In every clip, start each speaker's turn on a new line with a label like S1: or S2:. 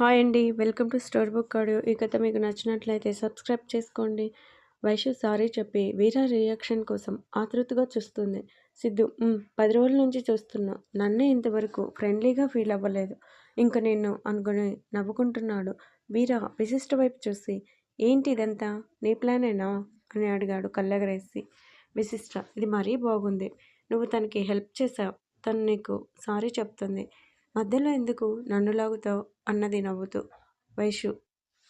S1: Hi అండి. Welcome to store book audio. ఈ కథ మీకు నచ్చినట్లయితే సబ్స్క్రైబ్ చేసుకోండి. వైషు సారీ చెప్పి వీరా రియాక్షన్ కోసం ఆతృతగా చూస్తుంది. సిద్ధు పది రోజుల నుంచి చూస్తున్నా. నన్నే ఇంతవరకు ఫ్రెండ్లీగా ఫీల్ అవ్వలేదు. ఇంక నేను అనుకుని నవ్వుకుంటున్నాడు వీరా విశిష్ట వైపు చూసి ఏంటి ఇదంతా? నీ ప్లానేనా అని అడిగాడు కళ్ళెగరేసి. విశిష్ట ఇది మరీ బాగుంది. నువ్వు తనకి హెల్ప్ చేశావు తను నీకు సారీ చెప్తుంది. మధ్యలో ఎందుకు నన్ను లాగుతావు? అన్నది నవ్వుతూ. వైషు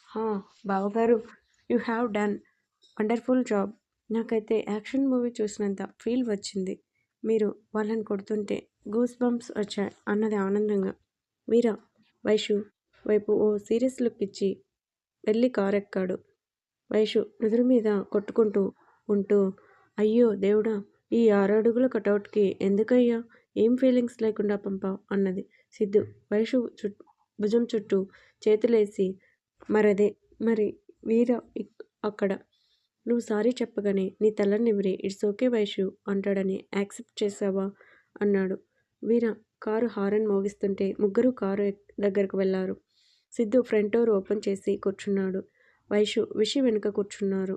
S1: హా బావగారు you have done. Wonderful job. నాకైతే యాక్షన్ మూవీ చూసినంత ఫీల్ వచ్చింది. మీరు వాళ్ళని కొడుతుంటే గూస్ బంప్స్ వచ్చాయి అన్నది ఆనందంగా. వీరా వైషు వైపు ఓ సీరియస్ లుక్ ఇచ్చి వెళ్ళి కారు ఎక్కాడు. వైషు నుదురు మీద కొట్టుకుంటూ ఉంటూ అయ్యో దేవుడా ఈ ఆరడుగుల కటౌట్కి ఎందుకయ్యా? ఏం ఫీలింగ్స్ లేకుండా పంపావు? అన్నది. సిద్ధు వైషు చు భుజం చుట్టూ చేతులేసి మరదే మరి వీర అక్కడ. నువ్వు సారీ చెప్పగానే నీ తల నిమిరి ఇట్స్ ఓకే వైషు అంటాడని యాక్సెప్ట్ చేసావా? అన్నాడు. వీర కారు హారన్ మోగిస్తుంటే ముగ్గురు కారు దగ్గరకు వెళ్ళారు సిద్ధు ఫ్రంట్ డోర్ ఓపెన్ చేసి కూర్చున్నాడు. వైషు విషి వెనుక కూర్చున్నారు.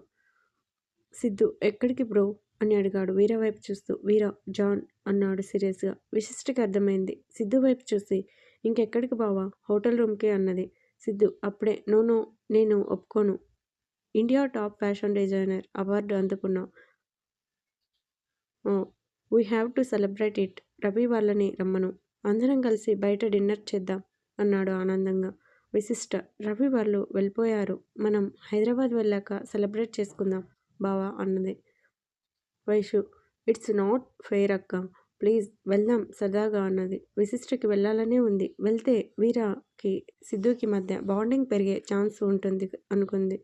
S1: సిద్ధు ఎక్కడికి బ్రో? అని అడిగాడు. వీర వైపు చూస్తూ వీర జాన్ అన్నాడు సీరియస్గా. విశిష్టికి అర్థమైంది. సిద్ధు వైపు చూసి ఇంకెక్కడికి బావా? హోటల్ రూమ్కే అన్నది. సిద్ధు అప్పుడే. No no. నేను ఒప్పుకోను. India top fashion designer award అందుకున్నా we have to celebrate it. Ravi వాళ్ళని రమ్మను. అందరం కలిసి బయట డిన్నర్ చేద్దాం అన్నాడు ఆనందంగా. విశిష్ట. రవి వాళ్ళు వెళ్ళిపోయారు. మనం హైదరాబాద్ వెళ్ళాక సెలబ్రేట్ చేసుకుందాం బావా అన్నది. వైషు ఇట్స్ నాట్ ఫెయిర్ అక్క. ప్లీజ్ వెళ్దాం సరదాగా అన్నది. విశిష్టకి వెళ్ళాలనే ఉంది. వెళ్తే వీరాకి సిద్ధుకి మధ్య బాండింగ్ పెరిగే ఛాన్స్ ఉంటుంది అనుకుంది.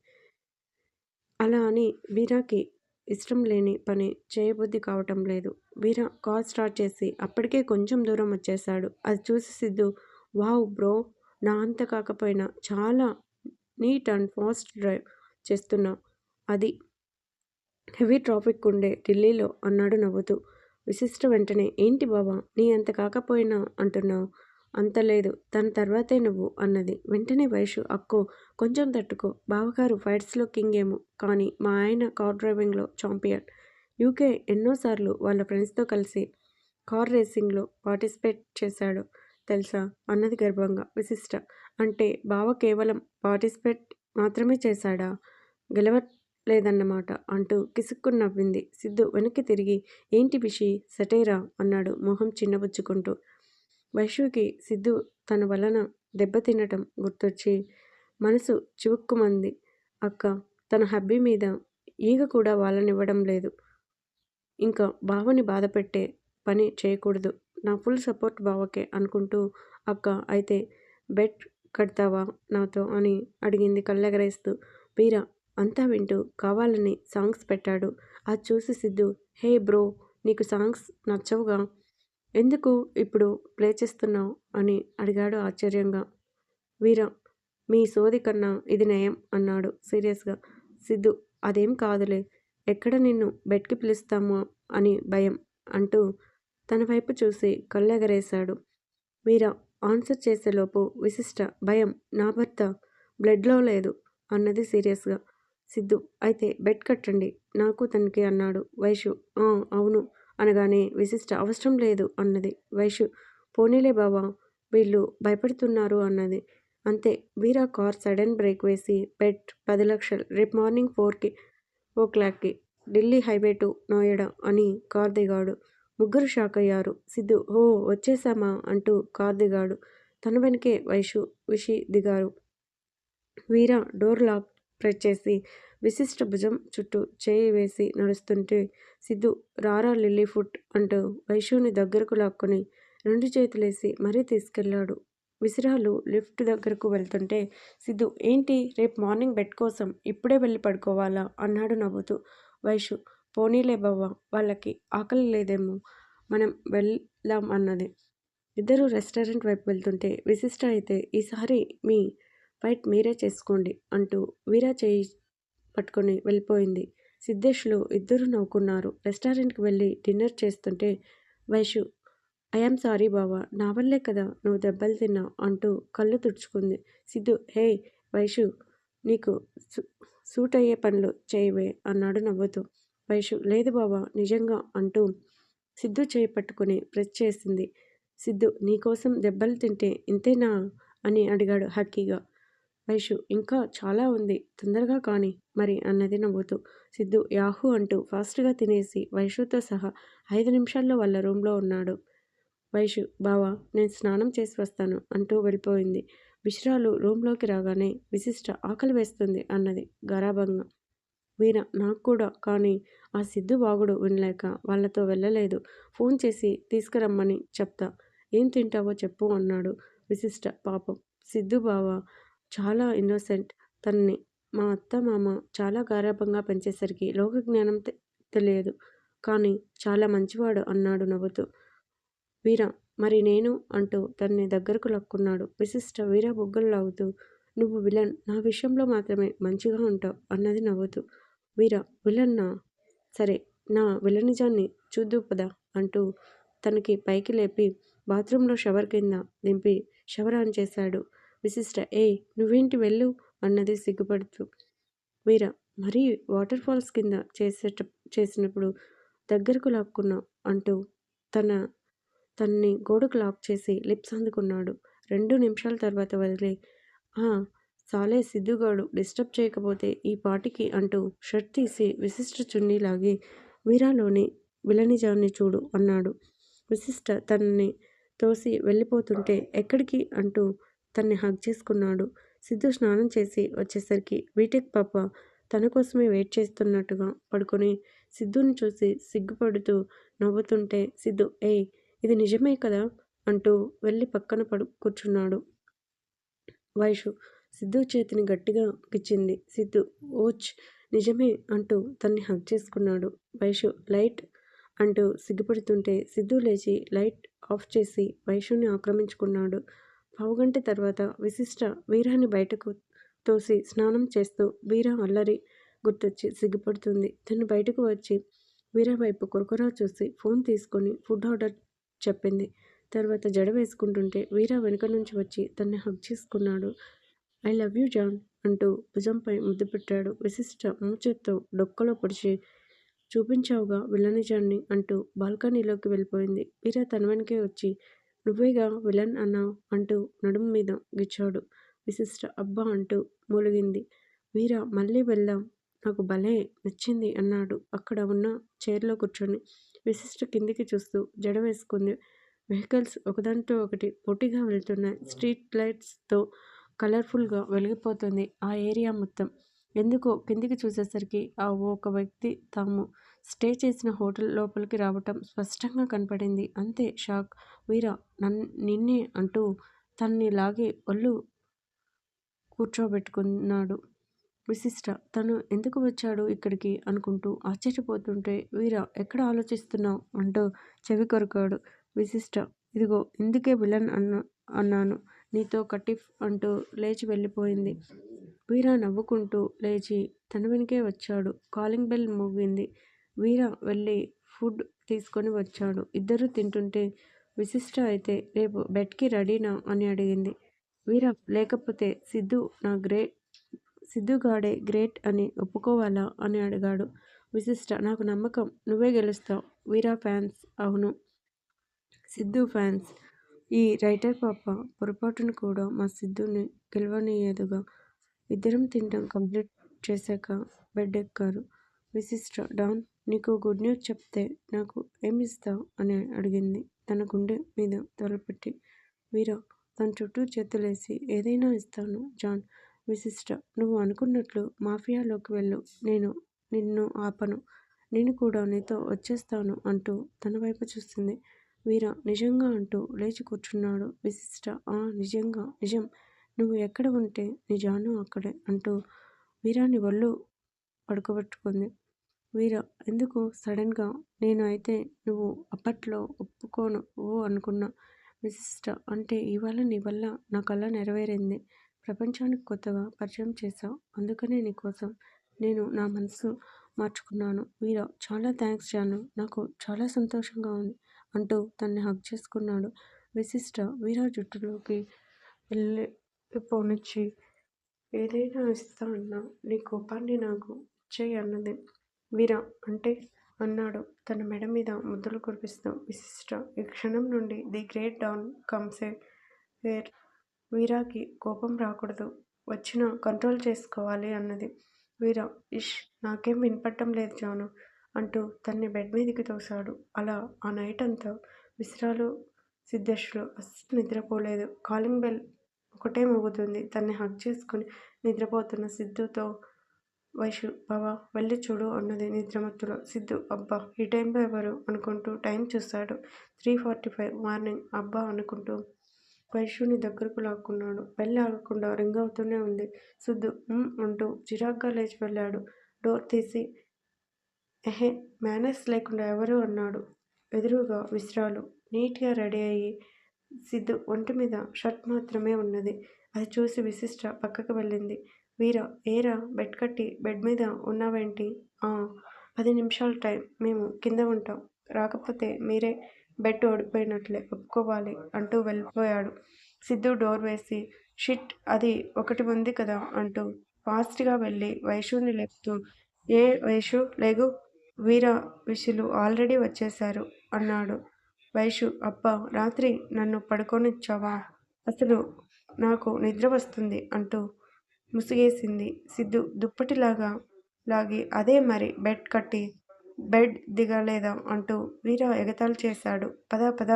S1: అలా అని వీరాకి ఇష్టం లేని పని చేయబుద్ధి కావటం లేదు. వీరా కాల్ స్టార్ట్ చేసి అప్పటికే కొంచెం దూరం వచ్చేసాడు అది చూసి సిద్ధు వావ్ బ్రో నా అంత కాకపోయినా చాలా నీట్ అండ్ ఫాస్ట్ డ్రైవ్ చేస్తున్నా. అది హెవీ ట్రాఫిక్ ఉండే ఢిల్లీలో అన్నాడు నవ్వుతూ. విశిష్ట వెంటనే ఏంటి బాబా నీ అంత కాకపోయినా అంటున్నావు? అంత లేదు తన తర్వాతే నువ్వు అన్నది. వెంటనే వయసు అక్కో కొంచెం తట్టుకో బావగారు ఫైట్స్లో కింగ్ ఏమో కానీ మా ఆయన కార్ డ్రైవింగ్లో ఛాంపియన్ యూకే ఎన్నోసార్లు వాళ్ళ ఫ్రెండ్స్తో కలిసి కార్ రేసింగ్లో పార్టిసిపేట్ చేశాడు తెలుసా? అన్నది గర్వంగా. విశిష్ట అంటే బావ కేవలం పార్టిసిపేట్ మాత్రమే చేశాడా? లేదన్నమాట అంటూ కిసుక్కు నవ్వింది. సిద్ధు వెనక్కి తిరిగి ఏంటి బిషి సటేరా? అన్నాడు మొహం చిన్నబుచ్చుకుంటూ. వైషుకి సిద్ధు తన వలన దెబ్బతినటం గుర్తొచ్చి మనసు చివుక్కుమంది. అక్క తన హబ్బీ మీద ఈగ కూడా వాళ్ళనివ్వడం లేదు. ఇంకా బావని బాధపెట్టే పని చేయకూడదు. నా ఫుల్ సపోర్ట్ బావకే అనుకుంటూ అక్క అయితే బెట్ కడతావా నాతో? అని అడిగింది కళ్ళెగరేస్తూ. వీరా అంతా వింటూ కావాలని సాంగ్స్ పెట్టాడు. అది చూసి సిద్ధు హే బ్రో నీకు సాంగ్స్ నచ్చవుగా? ఎందుకు ఇప్పుడు ప్లే చేస్తున్నావు? అని అడిగాడు ఆశ్చర్యంగా. వీర మీ సోది కన్నా ఇది నయం అన్నాడు సీరియస్గా. సిద్ధు అదేం కాదులే. ఎక్కడ నిన్ను బెట్కి పిలుస్తామో అని భయం అంటూ తన వైపు చూసి కళ్ళెగరేశాడు. వీర ఆన్సర్ చేసేలోపు విశిష్ట భయం నా భర్త. బ్లడ్లో లేదు అన్నది సీరియస్గా. సిద్ధు. అయితే బెడ్ కట్టండి. నాకు తనకి అన్నాడు. వైషు "ఆ, అవును. అనగానే విశిష్ట అవసరం లేదు అన్నది. వైషు పోనీలే బావా వీళ్ళు భయపడుతున్నారు అన్నది. అంతే. వీరా కార్ సడన్ బ్రేక్ వేసి బెడ్ పది లక్షలు రేపు మార్నింగ్ ఫోర్కి ఓ క్లాక్కి ఢిల్లీ హైవే టు నోయడా అని కార్ దిగాడు. ముగ్గురు షాక్ అయ్యారు. సిద్ధు ఓ వచ్చేసామా అంటూ కార్ దిగాడు. తన వెనకే వైషు విషి దిగారు. వీరా డోర్ లాక్ ప్రెస్ చేసి విశిష్ట భుజం చుట్టూ చేయి వేసి నడుస్తుంటే సిద్ధు రారా లిల్లీ ఫుట్ అంటూ వైషుని దగ్గరకు లాక్కొని రెండు చేతులేసి మరీ తీసుకెళ్ళాడు. విసిరాలు లిఫ్ట్ దగ్గరకు వెళ్తుంటే సిద్ధు ఏంటి రేపు మార్నింగ్ బెడ్ కోసం ఇప్పుడే వెళ్ళి పడుకోవాలా? అన్నాడు నవ్వుతూ వైషు పోనీలే బావ్వ వాళ్ళకి ఆకలి లేదేమో మనం వెళ్దాం అన్నది. ఇద్దరు రెస్టారెంట్ వైపు వెళ్తుంటే విశిష్ట అయితే ఈసారి మీ ఫైట్ మీరే చేసుకోండి అంటూ వీరా చేయి పట్టుకొని వెళ్ళిపోయింది. సిద్ధేష్లు ఇద్దరు నవ్వుకున్నారు. రెస్టారెంట్కి వెళ్ళి డిన్నర్ చేస్తుంటే వైషు ఐఎమ్ సారీ బావా నా వల్లే కదా నువ్వు దెబ్బలు తిన్నావు అంటూ కళ్ళు తుడుచుకుంది. సిద్ధు హే వైషు నీకు సూట్ అయ్యే పనులు చేయవే అన్నాడు నవ్వుతూ. వైషు లేదు బావా నిజంగా అంటూ సిద్ధు చేయి పట్టుకుని ప్రెస్ చేసింది. సిద్ధు నీకోసం దెబ్బలు తింటే ఇంతేనా? అని అడిగాడు హక్కీగా వైషు ఇంకా చాలా ఉంది. తొందరగా కాని మరి అన్నది నవ్వుతూ సిద్ధు యాహూ అంటూ ఫాస్ట్గా తినేసి వైషుతో సహా ఐదు నిమిషాల్లో వాళ్ళ రూమ్లో ఉన్నాడు. వైషు బావా నేను స్నానం చేసి వస్తాను అంటూ వెళ్ళిపోయింది. విశ్రాలు రూమ్లోకి రాగానే విశిష్ట ఆకలి వేస్తుంది అన్నది గరాభంగా. వీర నాకు కూడా కానీ ఆ సిద్ధు బాగుడు వినలేక వాళ్ళతో వెళ్ళలేదు. ఫోన్ చేసి తీసుకురమ్మని చెప్తా. ఏం తింటావో చెప్పు అన్నాడు విశిష్ట పాపం. సిద్ధు బావ చాలా ఇన్నోసెంట్ తనని మా అత్త మామ చాలా గారాభంగా పెంచేసరికి లోక జ్ఞానం తెలియదు. కానీ చాలా మంచివాడు అన్నాడు నవ్వుతూ. వీర మరి నేను అంటూ తన్ని దగ్గరకు లక్కున్నాడు. విశిష్ట వీర బొగ్గలు లాగుతూ నువ్వు విలన్ నా విషయంలో మాత్రమే మంచిగా ఉంటావు అన్నది నవ్వుతూ. వీర విలన్నా? సరే నా విలనిజాన్ని చూద్దు పదా అంటూ తనకి పైకి లేపి బాత్రూంలో షవర్ కింద దింపి షవర్ ఆన్ చేశాడు. విశిష్ట ఏ నువ్వేంటి వెళ్ళు అన్నది సిగ్గుపడుతూ. వీర మరీ వాటర్ ఫాల్స్ కింద చేసేట చేసినప్పుడు దగ్గరకు లాక్కున్నావు అంటూ తన తన్ని గోడకు లాక్ చేసి లిప్స్ అందుకున్నాడు రెండు నిమిషాల తర్వాత వదిలే. సాలే సిద్ధుగాడు డిస్టర్బ్ చేయకపోతే ఈ పాటికి అంటూ షర్ట్ తీసి విశిష్ట చున్నీ లాగి వీరాలోని విలనిజాన్ని చూడు అన్నాడు. విశిష్ట తనని తోసి వెళ్ళిపోతుంటే ఎక్కడికి అంటూ తన్ని హగ్ చేసుకున్నాడు. సిద్ధు స్నానం చేసి వచ్చేసరికి బీటెక్ పాప తన కోసమే వెయిట్ చేస్తున్నట్టుగా పడుకొని సిద్ధుని చూసి సిగ్గుపడుతూ నవ్వుతుంటే సిద్ధు ఏయ్ ఇది నిజమే కదా? అంటూ వెళ్ళి పక్కన పడు కూర్చున్నాడు. వైషు సిద్ధు చేతిని గట్టిగా గిచ్చింది. సిద్ధు ఓచ్ నిజమే అంటూ తన్ని హగ్ చేసుకున్నాడు. వైషు లైట్ అంటూ సిగ్గుపడుతుంటే సిద్ధు లేచి లైట్ ఆఫ్ చేసి వైషుని ఆక్రమించుకున్నాడు. పావుగంట తర్వాత విశిష్ట వీరాన్ని బయటకు తోసి స్నానం చేస్తూ వీర అల్లరి గుర్తొచ్చి సిగ్గుపడుతుంది. తను బయటకు వచ్చి వీర వైపు కొరకొరా చూసి ఫోన్ తీసుకొని ఫుడ్ ఆర్డర్ చెప్పింది. తర్వాత జడ వేసుకుంటుంటే వీర వెనుక నుంచి వచ్చి తన్ని హగ్ చేసుకున్నాడు. ఐ లవ్ యూ జాన్ అంటూ భుజంపై ముద్దు పెట్టాడు. విశిష్ట మూచెత్తో డొక్కలో పొడిచి చూపించావుగా విలనిజాన్ని అంటూ బాల్కనీలోకి వెళ్ళిపోయింది. వీర తన వెనకే వచ్చి నువ్వేగా విలన్ అన్నావు అంటూ నడుము మీద గిచ్చాడు. విశిష్ట అబ్బా అంటూ మూలిగింది. వీర మళ్ళీ వెళ్దాం. నాకు భలే నచ్చింది అన్నాడు. అక్కడ ఉన్న చైర్లో కూర్చొని విశిష్ట కిందికి చూస్తూ జడ వేసుకుంది. వెహికల్స్ ఒకదానితో ఒకటి పోటీగా వెళ్తున్నాయి స్ట్రీట్ లైట్స్తో కలర్ఫుల్గా వెలిగిపోతుంది ఆ ఏరియా మొత్తం. ఎందుకో? కిందికి చూసేసరికి ఆ ఒక వ్యక్తి తాము స్టే చేసిన హోటల్ లోపలికి రావటం స్పష్టంగా కనపడింది. అంతే షాక్. వీరా నన్ నిన్నే అంటూ తన్ని లాగి ఒళ్ళు కూర్చోబెట్టుకున్నాడు. విశిష్ట తను ఎందుకు వచ్చాడు ఇక్కడికి? అనుకుంటూ ఆశ్చర్యపోతుంటే వీరా ఎక్కడ ఆలోచిస్తున్నావు? అంటూ చెవి కొరకాడు. విశిష్ట ఇదిగో ఇందుకే విలన్ అన్న అన్నాను. నీతో కటిఫ్ అంటూ లేచి వెళ్ళిపోయింది. వీర నవ్వుకుంటూ లేచి తన వెనుకే వచ్చాడు. కాలింగ్ బెల్ మోగింది. వీర వెళ్ళి ఫుడ్ తీసుకొని వచ్చాడు. ఇద్దరు తింటుంటే విశిష్ట అయితే రేపు బెడ్కి రెడీనా అని అడిగింది. వీర లేకపోతే సిద్ధు నా గ్రేట్ సిద్ధుగాడే గ్రేట్ అని ఒప్పుకోవాలా అని అడిగాడు. విశిష్ట నాకు నమ్మకం నువ్వే గెలుస్తావు. వీరా ఫ్యాన్స్ అవును. సిద్ధు ఫ్యాన్స్ ఈ రైటర్ పాప పొరపాటును కూడా మా సిద్ధుని గెలవనీయదుగా. ఇద్దరం తినడం కంప్లీట్ చేశాక బెడ్ ఎక్కారు విశిష్ట డాన్ నీకు గుడ్ న్యూస్ చెప్తే నాకు ఏమిస్తావు? అని అడిగింది. తన గుండె మీద తలపెట్టి. వీరా తన చుట్టూ చేతులేసి ఏదైనా ఇస్తాను జాన్. విశిష్ట నువ్వు అనుకున్నట్లు మాఫియాలోకి వెళ్ళు. నేను నిన్ను ఆపను. నేను కూడా నీతో వచ్చేస్తాను అంటూ తన వైపు చూస్తుంది వీర నిజంగా అంటూ లేచి కూర్చున్నాడు విశిష్ట. ఆ నిజంగా నిజం. నువ్వు ఎక్కడ ఉంటే నిజాను అక్కడే అంటూ వీరాన్ని ఒళ్ళు పడుకోబెట్టుకుంది. వీర ఎందుకు? సడన్గా నేను అయితే నువ్వు అప్పట్లో ఒప్పుకోను ఓ అనుకున్నా. విశిష్ట అంటే ఇవాళ నీ వల్ల నా కళ నెరవేరింది. ప్రపంచానికి కొత్తగా పరిచయం చేశావు. అందుకనే నీకోసం నేను నా మనసు మార్చుకున్నాను. వీర చాలా థ్యాంక్స్ జాను. నాకు చాలా సంతోషంగా ఉంది. అంటూ తన్ని హగ్ చేసుకున్నాడు. విశిష్ట వీరా జుట్టులోకి వెళ్ళి పోనిచ్చి ఏదైనా ఇస్తా అన్నా నీ కోపాన్ని నాకు ఇచ్చేయి అన్నది. వీరా అంటే? అన్నాడు తన మెడ మీద ముద్దలు కురిపిస్తూ. విశిష్ట ఈ క్షణం నుండి the great don comes where వీరాకి కోపం రాకూడదు. వచ్చినా కంట్రోల్ చేసుకోవాలి అన్నది. వీరా ఇష్ నాకేం వినపడటం లేదు జాను అంటూ తన్ని బెడ్ మీదకి తోశాడు. అలా ఆ నైట్ అంతా విశ్రాలు సిద్ధేశ్లు అస్సలు నిద్రపోలేదు. కాలింగ్ బెల్ ఒకటే మోగుతుంది. తన్ని హక్ చేసుకుని నిద్రపోతున్న సిద్ధుతో వైషు బావా వెళ్ళి చూడు అన్నది నిద్రమత్తులో. సిద్ధు అబ్బా ఈ టైంలో ఎవరు? అనుకుంటూ టైం చూశాడు. త్రీ ఫార్టీ ఫైవ్ మార్నింగ్ అబ్బా అనుకుంటూ వైషుని దగ్గరకు లాక్కున్నాడు. వెళ్ళి ఆగకుండా రింగ్ అవుతూనే ఉంది. సిద్ధు అంటూ చిరాగ్గా లేచి వెళ్ళాడు. డోర్ తీసి ఎహే మేనర్స్ లేకుండా ఎవరు? అన్నాడు. ఎదురుగా విశ్రాలు నీట్గా రెడీ అయ్యి సిద్ధు ఒంటిమీద షర్ట్ మాత్రమే ఉన్నది. అది చూసి విశిష్ట పక్కకు వెళ్ళింది. వీరా ఏరా బెడ్ కట్టి బెడ్ మీద ఉన్నావేంటి? ఆ పది నిమిషాలు టైం మేము కింద ఉంటాం. రాకపోతే మీరే బెడ్ ఓడిపోయినట్లే ఒప్పుకోవాలి అంటూ వెళ్ళిపోయాడు. సిద్ధు డోర్ వేసి షిట్ అది ఒకటి ఉంది కదా అంటూ ఫాస్ట్గా వెళ్ళి వైషుని లేపుతూ ఏ వైషు లేగు వీర విషులు ఆల్రెడీ వచ్చేశారు అన్నాడు. వైషు అబ్బా రాత్రి నన్ను పడుకోనిచ్చావా? అసలు నాకు నిద్ర వస్తుంది అంటూ ముసుగేసింది. సిద్ధు దుప్పటిలాగా లాగి అదే మరి బెడ్ కట్టి బెడ్ దిగలేదా అంటూ వీర ఎగతాళి చేశాడు. పద పద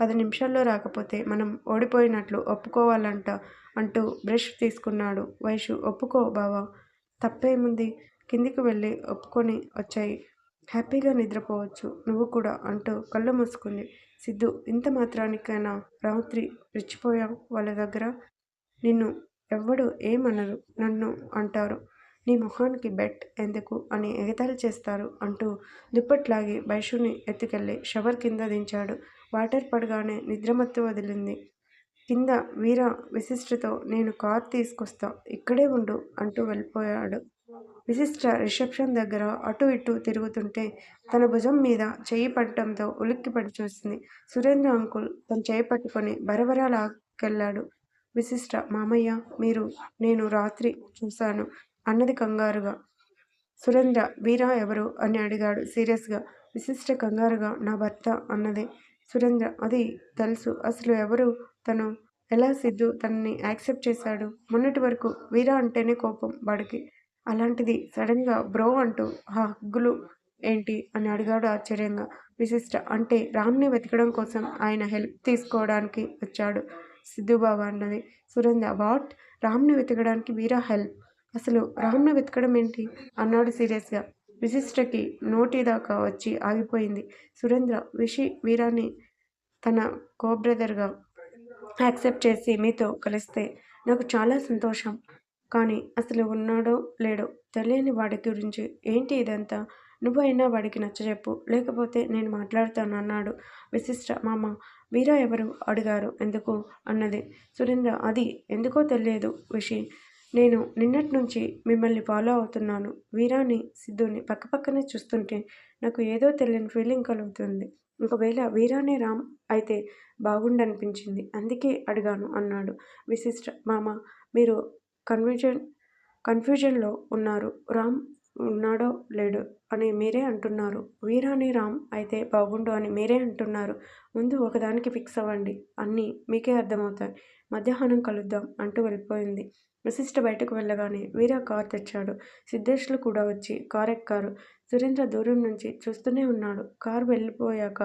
S1: పది నిమిషాల్లో రాకపోతే మనం ఓడిపోయినట్లు ఒప్పుకోవాలంట అంటూ బ్రష్ తీసుకున్నాడు. వైషు ఒప్పుకో బావా తప్పేముంది? కిందికి వెళ్ళి ఒప్పుకొని వచ్చాయి హ్యాపీగా నిద్రపోవచ్చు నువ్వు కూడా అంటూ కళ్ళు మూసుకుంది. సిద్ధు ఇంత మాత్రానికైనా రాత్రి రెచ్చిపోయావు వాళ్ళ దగ్గర? నిన్ను ఎవ్వడు ఏమనరు నన్ను అంటారు. నీ మొహానికి బెట్ ఎందుకు అని ఎగతాళి చేస్తారు అంటూ దుప్పట్లాగి బైషుని ఎత్తుకెళ్ళి షవర్ కింద దించాడు. వాటర్ పడగానే నిద్రమత్తు వదిలింది. కింద వీర విశిష్టతో నేను కార్ తీసుకొస్తా ఇక్కడే ఉండు అంటూ వెళ్ళిపోయాడు. విశిష్ట రిసెప్షన్ దగ్గర అటు ఇటు తిరుగుతుంటే తన భుజం మీద చేయి పట్టడంతో ఉలిక్కిపడి చూసింది. సురేంద్ర అంకుల్ తన చేయి పట్టుకొని బరబర లాక్కెళ్ళాడు. విశిష్ట మామయ్య మీరు నేను రాత్రి చూశాను అన్నది కంగారుగా. సురేంద్ర వీరా ఎవరు? అని అడిగాడు సీరియస్గా విశిష్ట కంగారుగా నా భర్త అన్నది. సురేంద్ర అది తెలుసు అసలు ఎవరు తను? ఎలా సిద్ధు తనని యాక్సెప్ట్ చేశాడు? మొన్నటి వరకు వీరా అంటేనే కోపం వాడికి. అలాంటిది సడన్గా బ్రో అంటూ ఆ హగ్గులు ఏంటి? అని అడిగాడు ఆశ్చర్యంగా. విశిష్ట అంటే రామ్ని వెతకడం కోసం ఆయన హెల్ప్ తీసుకోవడానికి వచ్చాడు సిద్ధుబాబు అన్నది. సురేంద్ర వాట్? రామ్ని వెతకడానికి వీరా హెల్ప్? అసలు రామ్ని వెతకడం ఏంటి? అన్నాడు సీరియస్గా విశిష్టకి నోటి దాకా వచ్చి ఆగిపోయింది. సురేంద్ర విషి వీరాని తన కో యాక్సెప్ట్ చేసి మీతో కలిస్తే నాకు చాలా సంతోషం. కానీ అసలు ఉన్నాడో లేడో తెలియని వాడి గురించి ఏంటి ఇదంతా? నువ్వైనా వాడికి నచ్చచెప్పు. లేకపోతే నేను మాట్లాడతాను అన్నాడు. విశిష్ట మామ వీరా ఎవరు? అడిగారు. ఎందుకు? అన్నది. సురేంద్ర అది ఎందుకో తెలియదు విషి నేను నిన్నట్నుంచీ మిమ్మల్ని ఫాలో అవుతున్నాను. వీరాని, సిద్ధుని పక్కపక్కనే చూస్తుంటే నాకు ఏదో తెలియని ఫీలింగ్ కలుగుతుంది ఒకవేళ వీరానే రామ్ అయితే బాగుండనిపించింది. అందుకే అడిగాను అన్నాడు. విశిష్ట మామ మీరు కన్ఫ్యూజన్ కన్ఫ్యూజన్లో ఉన్నారు. రామ్ ఉన్నాడో లేడో అని మీరే అంటున్నారు. వీరాని రామ్ అయితే బాగుండు అని మీరే అంటున్నారు. ముందు ఒకదానికి ఫిక్స్ అవ్వండి. అన్నీ మీకే అర్థమవుతాయి. మధ్యాహ్నం కలుద్దాం అంటూ వెళ్ళిపోయింది. విశిష్ట బయటకు వెళ్ళగానే వీరా కార్ తెచ్చాడు. సిద్ధేష్లు కూడా వచ్చి కారెక్కారు. సురేంద్ర దూరం నుంచి చూస్తూనే ఉన్నాడు. కార్ వెళ్ళిపోయాక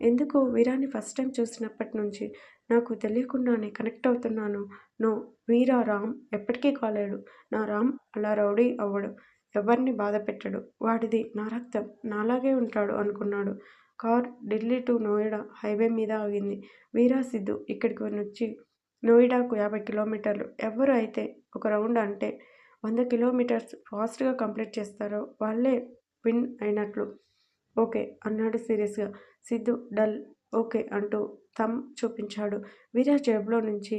S1: ఎందుకు వీరాని ఫస్ట్ టైం చూసినప్పటి నుంచి నాకు తెలియకుండానే కనెక్ట్ అవుతున్నాను. నో వీరా రామ్ ఎప్పటికీ కాలేడు. నా రామ్ అలా రౌడీ అవ్వడు. ఎవర్నీ బాధపెట్టడు. వాడిది నా రక్తం. నాలాగే ఉంటాడు అనుకున్నాడు. Car Delhi to Noida highway మీద ఆగింది. వీరా సిద్ధు ఇక్కడికి వచ్చి నోయిడాకు యాభై కిలోమీటర్లు. ఎవరు అయితే ఒక రౌండ్ అంటే వంద కిలోమీటర్స్ ఫాస్ట్గా కంప్లీట్ చేస్తారో వాళ్ళే విన్ అయినట్లు. ఓకే అన్నాడు సీరియస్గా సిద్ధు డల్ ఓకే అంటూ థంబ్ చూపించాడు. వీరా జేబులో నుంచి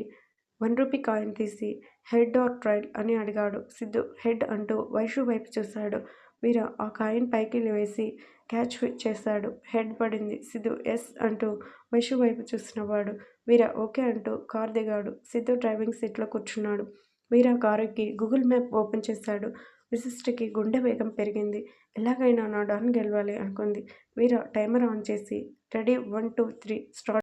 S1: వన్ రూపీ కాయిన్ తీసి హెడ్ ఆర్ ట్రైల్ అని అడిగాడు. సిద్ధు హెడ్ అంటూ వైషు వైపు చూశాడు. వీర ఆ కాయిన్ పైకి వేసి క్యాచ్ చేశాడు. హెడ్ పడింది. సిద్ధు ఎస్ అంటూ వైషు వైపు చూసినవాడు వీర ఓకే అంటూ కారు దిగాడు. సిద్ధు డ్రైవింగ్ సీట్లో కూర్చున్నాడు. వీర కారుకి గూగుల్ మ్యాప్ ఓపెన్ చేశాడు. విశిష్టకి గుండె వేగం పెరిగింది. ఎలాగైనా నా డాన్ గెలవాలి అనుకుంది. వీర టైమర్ ఆన్ చేసి ready one two three start